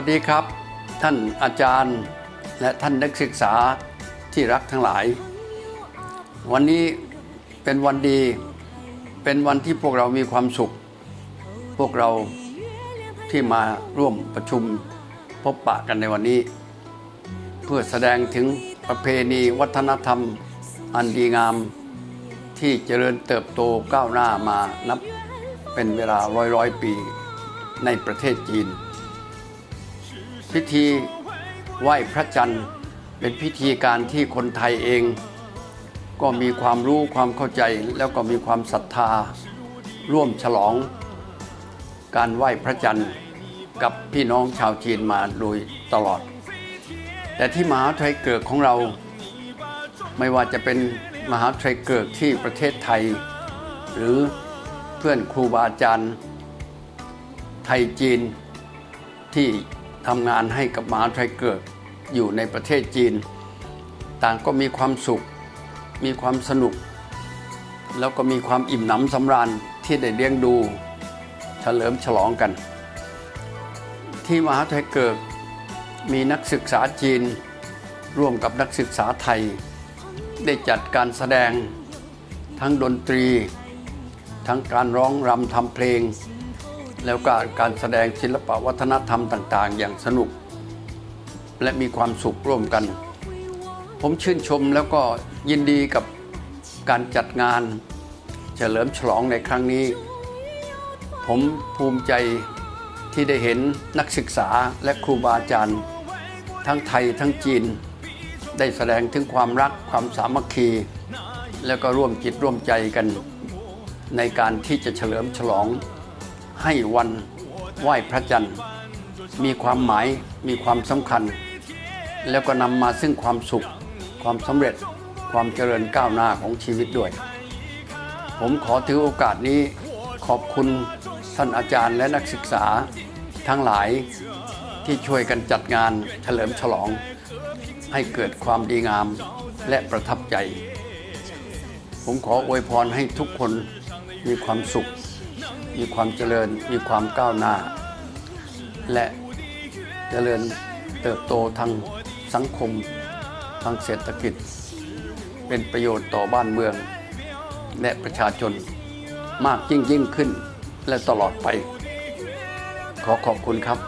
วัสดีครับ ท่านอาจารย์และท่านนักศึกษาที่รักทั้งหลาย วันนี้เป็นวันดี เป็นวันที่พวกเรามีความสุข พวกเราที่มาร่วมประชุมพบปะกันในวันนี้ เพื่อแสดงถึงประเพณีวัฒนธรรมอันดีงามที่เจริญเติบโตก้าวหน้ามานับเป็นเวลาร้อยร้อยปีในประเทศจีน พิธีไหว้พระจันทร์ เป็นพิธีการที่คนไทยเอง ก็มีความรู้ความเข้าใจแล้วก็มีความศรัทธา ร่วมฉลอง การไหว้พระจันทร์กับพี่น้องชาวจีนมาโดยตลอด แต่ที่มหาวิทยเกิดของเรา ไม่ว่าจะเป็นมหาวิทยเกิดที่ประเทศไทย หรือเพื่อนครูบาอาจารย์ไทยจีนที่ ทำงานให้กับมหาวิทยเกิดอยู่ในประเทศจีน ต่างก็มีความสุข มีความสนุก แล้วก็มีความอิ่มหนำสำราญที่ได้เลี้ยงดูเฉลิมฉลองกัน ที่มหาวิทยเกิดมีนักศึกษาจีน ร่วมกับนักศึกษาไทย ได้จัดการแสดงทั้งดนตรี ทั้งการร้องรำทำเพลง แล้วก็การแสดงศิลปวัฒนธรรมต่าง ๆ อย่างสนุก และมีความสุขร่วมกัน ผมชื่นชมแล้วก็ยินดีกับการจัดงาน เฉลิมฉลองในครั้งนี้ ผมภูมิใจที่ได้เห็นนักศึกษาและครูบาอาจารย์ ทั้งไทยทั้งจีน ได้แสดงถึงความรักความสามัคคี แล้วก็ร่วมจิตร่วมใจกัน ในการที่จะเฉลิมฉลอง ให้วันไหว้พระจันทร์ มีความหมายมีความสำคัญ แล้วก็นำมาซึ่งความสุข ความสำเร็จความเจริญก้าวหน้าของชีวิตด้วย ผมขอถือโอกาสนี้ขอบคุณท่านอาจารย์และนักศึกษาทั้งหลายที่ช่วยกันจัดงานเฉลิมฉลอง ให้เกิดความดีงามและประทับใจ ผมขออวยพรให้ทุกคนมีความสุข มีความเจริญมีความก้าวหน้า และเจริญเติบโตทางสังคมทางเศรษฐกิจ เป็นประโยชน์ต่อบ้านเมือง และประชาชนมากยิ่งยิ่งขึ้นและตลอดไป ขอขอบคุณครับ